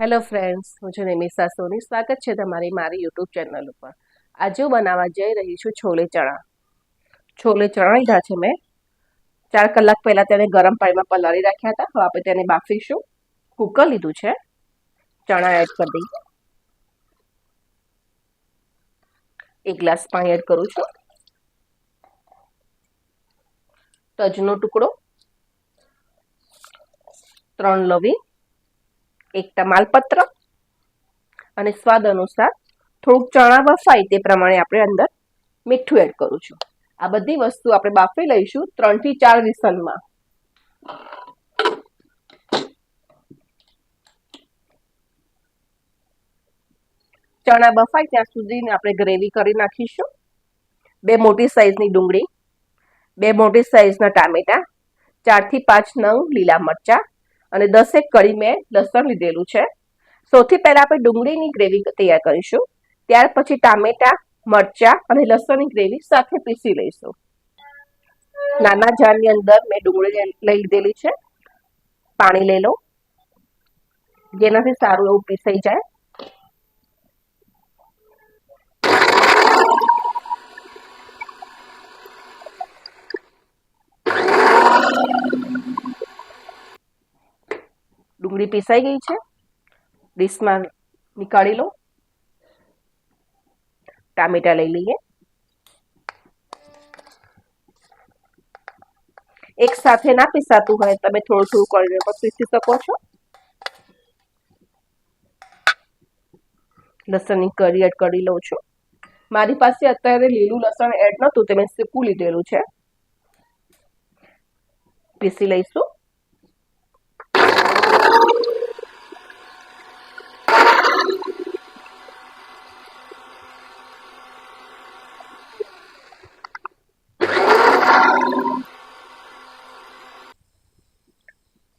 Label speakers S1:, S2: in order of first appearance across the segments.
S1: Hello friends હું છું નિમિષા સોની. સ્વાગત છે તમારી મારી યુટ્યુબ ચેનલ ઉપર. આજે હું બનાવવા જઈ રહી છું છોલે ચણા. છોલે ચણા લીધા છે મેં. ચાર કલાક પહેલાં તેને ગરમ પાણીમાં પલાળી રાખ્યા હતા. હવે આપણે તેને બાફીશું. કુકર લીધું છે. ચણા એડ કરી દઈએ. એક ગ્લાસ પાણી એડ કરું છું. તજનો ટુકડો. ત્રણ લવિંગ. એક તમાલપત્ર અને સ્વાદ અનુસાર થોડુંક ચણા બફાય તે પ્રમાણે આપણે અંદર મીઠું એડ કરું છું. આ બધી વસ્તુ આપણે બાફી લઈશું ત્રણથી ચાર વિસલમાં. ચણા બફાય ત્યાં સુધી આપણે ગ્રેવી કરી નાખીશું. બે મોટી સાઈઝની ડુંગળી, બે મોટી સાઈઝના ટામેટા ચારથી પાંચ નંગ લીલા મરચા અને દસેક કળી મેં લસણ લીધેલું છે. સૌથી પહેલા આપણે ડુંગળીની ગ્રેવી તૈયાર કરીશું. ત્યાર પછી ટામેટા, મરચા અને લસણની ગ્રેવી સાથે પીસી લઈશું. નાના જારની અંદર મેં ડુંગળી લઈ લીધેલી છે. પાણી લઈ લો જેનાથી સારું એવું પીસાઈ જાય. ડુંગળી પીસાઈ ગઈ છે. ડીશમાં નીકાળી લો. ટામેટા લઈ લઈએ. એક સાથે ના પીસાતું હોય તમે થોડું થોડું કરીને પણ પીસી શકો છો. લસણની કરી એડ કરી લઉં છું. મારી પાસે અત્યારે લીલું લસણ એડ નહોતું, તે મેં સૂકું લીધેલું છે. પીસી લઈશું.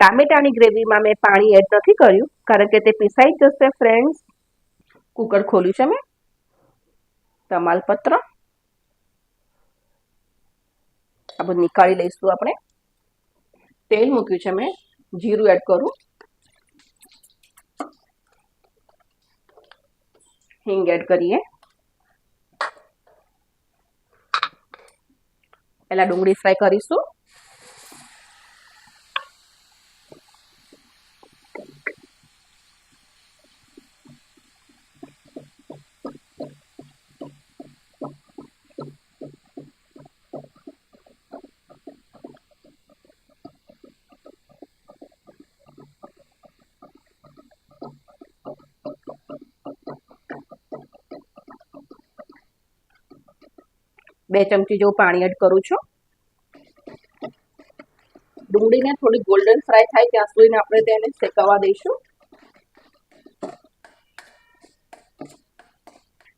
S1: ટામેટાની ગ્રેવીમાં મેં પાણી એડ નથી કર્યું, કારણ કે તે પીસાઈ જશે ફ્રેન્ડ્સ કુકર ખોલ્યું છે મેં. તમાલપત્ર. આ બધું નીકાળી લઈશું આપણે. તેલ મૂક્યું છે મેં. જીરું એડ કરું. હિંગ એડ કરીએ. પહેલાં ડુંગળી ફ્રાય કરીશું. બે ચમચી જેવું પાણી એડ કરું છું. ડુંગળીને થોડી ગોલ્ડન ફ્રાય થાય ત્યાં સુધીને આપણે તેને શેકાવા દઈશું.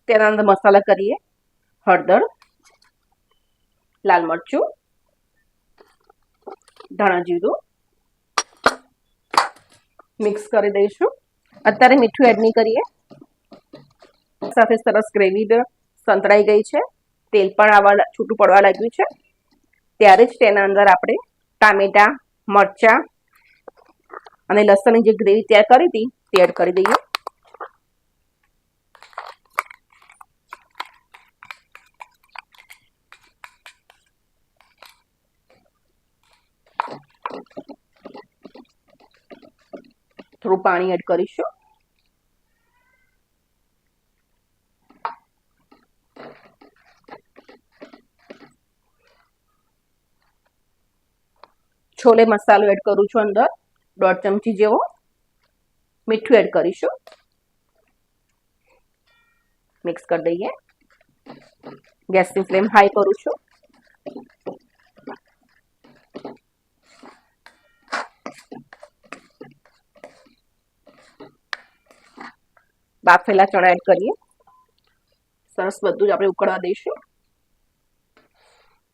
S1: તેના અંદર મસાલા કરીએ. હળદર, લાલ મરચું, ધાણા જીરું મિક્સ કરી દઈશું. અત્યારે મીઠું એડ નહીં કરીએ. સાથે સરસ ગ્રેવી સંતળાઈ ગઈ છે. તેલ પણ આવવા છૂટું પડવા લાગ્યું છે. ત્યારે જ તેના અંદર આપણે ટામેટા, મરચા અને લસણની જે ગ્રેવી તૈયાર કરી હતી તે એડ કરી દઈએ. થોડું પાણી એડ કરીશું. છોલે મસાલો એડ કરું છું અંદર. દોઢ ચમચી જેવો. મીઠું એડ કરીશું. મિક્સ કરી દઈએ. ગેસની ફ્લેમ હાઈ કરું છું. બાફેલા ચણા એડ કરીએ. સરસ બધું જ આપણે ઉકળવા દઈશું.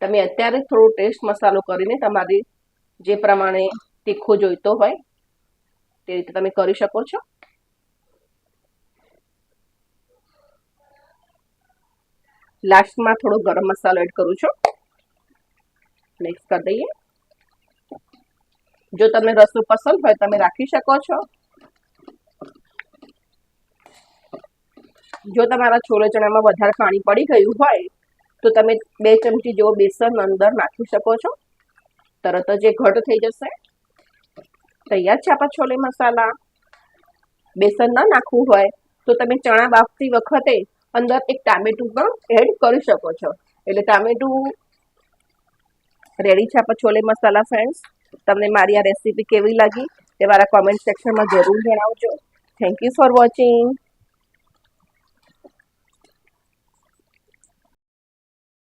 S1: તમે અત્યારે થોડો ટેસ્ટ મસાલો કરીને તમારી જે પ્રમાણે તીખો જોઈતો હોય, તે રીતે તમે કરી શકો છો. લાસ્ટમાં થોડો ગરમ મસાલો એડ કરું છું. મિક્સ કરી દઈએ. જો તમને રસો પસંદ હોય, તમે રાખી શકો છો. જો તમારા છોલે ચણામાં વધારે પાણી પડી ગયું હોય, તો તમે બે ચમચી જેવો બેસન અંદર નાખી શકો છો. તરત જ એ ઘટ થઈ જશે. તૈયાર છે આપણા છોલે મસાલા, બેસન ન નાખવું હોય તો તમે ચણા બાફતી વખતે અંદર એક ટામેટું પણ એડ કરી શકો છો. એટલે ટામેટું રેડી છે આપણા છોલે મસાલા ફ્રેન્ડ્સ તમને મારી આ રેસીપી કેવી લાગી તે મારા કોમેન્ટ સેક્શનમાં જરૂર જણાવજો. Thank you for watching